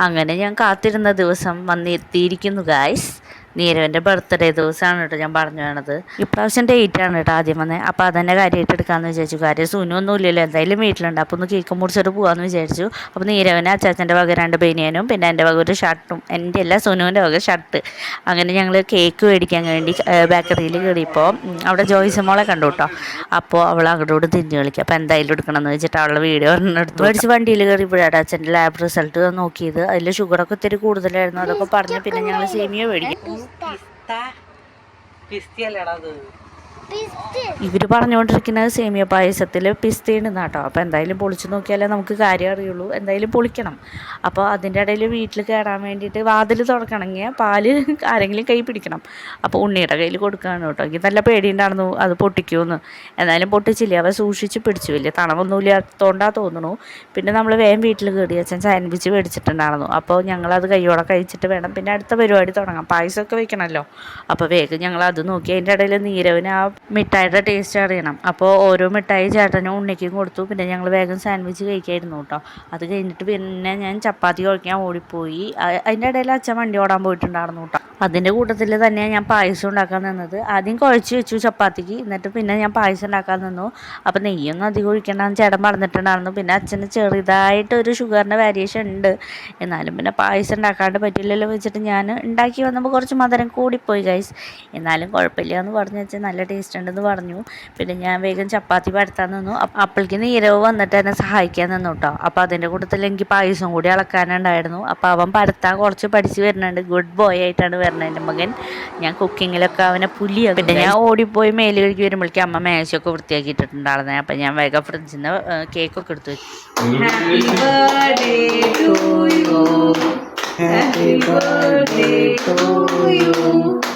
അങ്ങനെ ഞാൻ കാത്തിരുന്ന ദിവസം വന്നെത്തിയിരിക്കുന്നു ഗായ്സ് നീരവന്റെ ബർത്ത്ഡേ ദിവസമാണ് കേട്ടോ ഞാൻ പറഞ്ഞു വേണത് ഇപ്രാവശ്യം ഡേറ്റ് ആണ് കേട്ടോ ആദ്യം വന്നേ. അപ്പോൾ അതന്നെ കാര്യമായിട്ട് എടുക്കാമെന്ന് വിചാരിച്ചു. കാര്യം സുനൊന്നും ഇല്ലല്ലോ. എന്തായാലും വീട്ടിലുണ്ട്. അപ്പോൾ ഒന്ന് കേക്ക് മുറിച്ചിട്ട് പോകാമെന്ന് വിചാരിച്ചു. അപ്പോൾ നീരവനെ അച്ചാച്ചന്റെ വക രണ്ട് ബനിയനും പിന്നെ എന്റെ വക ഒരു ഷർട്ടും എന്റെ അല്ല സുനുവിന്റെ വക ഷർട്ട്. അങ്ങനെ ഞങ്ങൾ കേക്ക് മേടിക്കാൻ വേണ്ടി ബേക്കറിയിൽ കയറിയപ്പോൾ അവിടെ ജോയ്സ് മോളെ കണ്ടു കേട്ടോ അപ്പോൾ അവൾ അങ്ങോട്ട് തിരിഞ്ഞു കളിക്കുക അപ്പോൾ എന്തായാലും എടുക്കണം എന്ന് വെച്ചിട്ട് അവളുടെ വീഡിയോ എടുത്തു. മേടിച്ച് വണ്ടിയിൽ കയറിയപ്പോഴാണ് അച്ഛന്റെ ലാബ് റിസൾട്ട് നോക്കിയത്. അതിൽ ഷുഗറൊക്കെ ഒത്തിരി കൂടുതലായിരുന്നു. അതൊക്കെ പറഞ്ഞ് പിന്നെ ഞങ്ങൾ സേമിയ മേടിക്കും. പിസ്തിയല്ലേടാ അത് ഇവർ പറഞ്ഞുകൊണ്ടിരിക്കുന്നത് സേമിയ പായസത്തിൽ പിസ്തയാണ് കേട്ടോ അപ്പോൾ എന്തായാലും പൊളിച്ച് നോക്കിയാലേ നമുക്ക് കാര്യം അറിയുള്ളൂ. എന്തായാലും പൊളിക്കണം. അപ്പോൾ അതിന്റെ ഇടയിൽ വീട്ടിൽ കയറാൻ വേണ്ടിയിട്ട് വാതിൽ തുറക്കണമെങ്കിൽ പാൽ ആരെങ്കിലും കൈ പിടിക്കണം. അപ്പോൾ ഉണ്ണിയുടെ കയ്യിൽ കൊടുക്കുകയാണ് കേട്ടോ എനിക്ക് നല്ല പേടിയുണ്ടായിരുന്നു അത് പൊട്ടിക്കുമെന്ന് എന്നാലും പൊട്ടിച്ചില്ല. അവ സൂക്ഷിച്ച് പിടിച്ചു. വലിയ തണവൊന്നുമില്ലാത്തതുകൊണ്ടാ തോന്നുന്നു പിന്നെ നമ്മൾ വേഗം വീട്ടിൽ കയറി അച്ഛൻ സാൻഡ്വിച്ച് മേടിച്ചിട്ടുണ്ടായിരുന്നു. അപ്പോൾ ഞങ്ങളത് കൈയോടെ കഴിച്ചിട്ട് വേണം. പിന്നെ അടുത്ത പരിപാടി തുടങ്ങാം. പായസമൊക്കെ വെക്കണമല്ലോ അപ്പോൾ വേഗം ഞങ്ങൾ അത് നോക്കി. അതിന്റെ ഇടയിൽ നീരവിന് ആ മിഠായിയുടെ ടേസ്റ്റ് അറിയണം. അപ്പോൾ ഓരോ മിഠായി ചേട്ടനും ഉണ്ണിക്കും കൊടുത്തു. പിന്നെ ഞങ്ങൾ വേഗം സാൻഡ്വിച്ച് കഴിക്കായിരുന്നു കേട്ടോ അത് കഴിഞ്ഞിട്ട് പിന്നെ ഞാൻ ചപ്പാത്തി കുഴക്കാൻ ഓടിപ്പോയി. അതിന്റെ ഇടയിൽ അച്ഛൻ വണ്ടി ഓടാൻ പോയിട്ടുണ്ടായിരുന്നു കേട്ടോ അതിന്റെ കൂട്ടത്തിൽ തന്നെയാണ് ഞാൻ പായസം ഉണ്ടാക്കാൻ നിന്നത്. ആദ്യം കുഴച്ച് വെച്ചു ചപ്പാത്തിക്ക്. എന്നിട്ട് പിന്നെ ഞാൻ പായസം ഉണ്ടാക്കാൻ നിന്നു. അപ്പോൾ നെയ്യൊന്നും അധികം ഒഴിക്കണ്ടെന്ന് ചേട്ടൻ പറഞ്ഞിട്ടുണ്ടായിരുന്നു. പിന്നെ അച്ഛന് ചെറുതായിട്ട് ഒരു ഷുഗറിന്റെ വേരിയേഷൻ ഉണ്ട്. എന്നാലും പിന്നെ പായസം ഉണ്ടാക്കാണ്ട് പറ്റില്ലല്ലോ വെച്ചിട്ട് ഞാൻ ഉണ്ടാക്കി വന്നപ്പോൾ കുറച്ച് മധുരം കൂടിപ്പോയി ഗൈസ് എന്നാലും കുഴപ്പമില്ല എന്ന് പറഞ്ഞു വെച്ചാൽ നല്ല ടേസ്റ്റ് ഉണ്ടെന്ന് പറഞ്ഞു. പിന്നെ ഞാൻ വേഗം ചപ്പാത്തി പരത്താൻ നിന്നു. അപ്പ- അപ്പോഴേക്ക് നീരവ് വന്നിട്ട് എന്നെ സഹായിക്കാൻ നിന്നു കേട്ടോ അപ്പോൾ അതിന്റെ കൂട്ടത്തിൽ എനിക്ക് പായസം കൂടി അളക്കാനുണ്ടായിരുന്നു. അപ്പോൾ അവൻ പരത്താൻ കുറച്ച് പഠിച്ച് വരുന്നുണ്ട്. ഗുഡ് ബോയ് ആയിട്ടാണ് വരുന്നത് എന്റെ മകൻ. ഞാൻ കുക്കിങ്ങിലൊക്കെ അവനെ പുലിയാണ് പിന്നെ ഞാൻ ഓടിപ്പോയി മേൽ കഴുകി വരുമ്പോഴേക്കും അമ്മ മേശയൊക്കെ വൃത്തിയാക്കിയിട്ടുണ്ടായിരുന്നേ. അപ്പം ഞാൻ വേഗം ഫ്രിഡ്ജിൽ നിന്ന് കേക്കൊക്കെ എടുത്തു വെച്ചു. Happy birthday to you.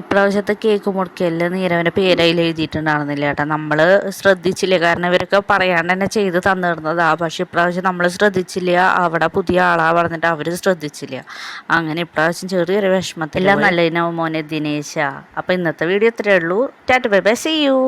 ഇപ്രാവശ്യത്തെ കേക്ക് മുറിക്കലിൽ നീരവന്റെ പേരയിൽ എഴുതിയിട്ടുണ്ടായിരുന്നില്ല കേട്ടോ. നമ്മൾ ശ്രദ്ധിച്ചില്ല. കാരണം ഇവരൊക്കെ പറയാണ്ട് തന്നെ ചെയ്ത് തന്നിരുന്നതാ. പക്ഷെ ഇപ്രാവശ്യം നമ്മൾ ശ്രദ്ധിച്ചില്ല. അവിടെ പുതിയ ആളാ പറഞ്ഞിട്ട് അവർ ശ്രദ്ധിച്ചില്ല. അങ്ങനെ ഇപ്രാവശ്യം ചെറിയൊരു വിഷമത്തില്ല നല്ല മോനെ ദിനേശ. അപ്പോൾ ഇന്നത്തെ വീഡിയോ ഇത്രയേ ഉള്ളൂ. Tata bye bye. See you